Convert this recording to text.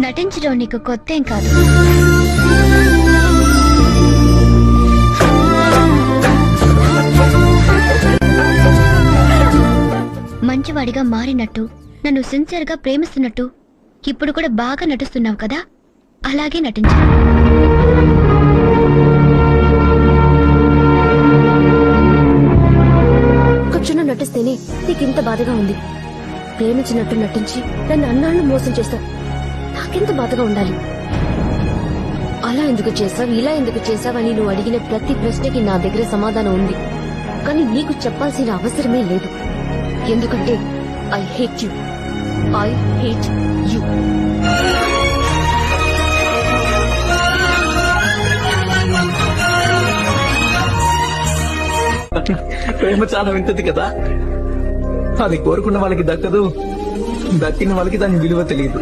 నటించడం నీకు కొత్త ఏం కాదు. మంచివాడిగా మారినట్టు నన్ను సిన్సియర్గా ప్రేమిస్తున్నట్టు ఇప్పుడు కూడా బాగా నటిస్తున్నావు కదా? అలాగే నటించు. కొంచెం నటిస్తేనే నీకు ఇంత బాధగా ఉంది. ప్రేమించినట్టు నటించి నన్ను అన్నాళ్ళు మోసం చేస్తావు. నాకెంత బాధగా ఉండాలి? అలా ఎందుకు చేసావు ఇలా ఎందుకు చేసావని నువ్వు అడిగిన ప్రతి ప్రశ్నకి నా దగ్గర సమాధానం ఉంది. కానీ నీకు చెప్పాల్సిన అవసరమే లేదు. ఎందుకంటే I hate you I hate you ప్రేమ చాలా వింటది కదా. అది కోరుకున్న వాళ్ళకి దక్కదు దక్కిన వాళ్ళకి దాని విలువ తెలియదు.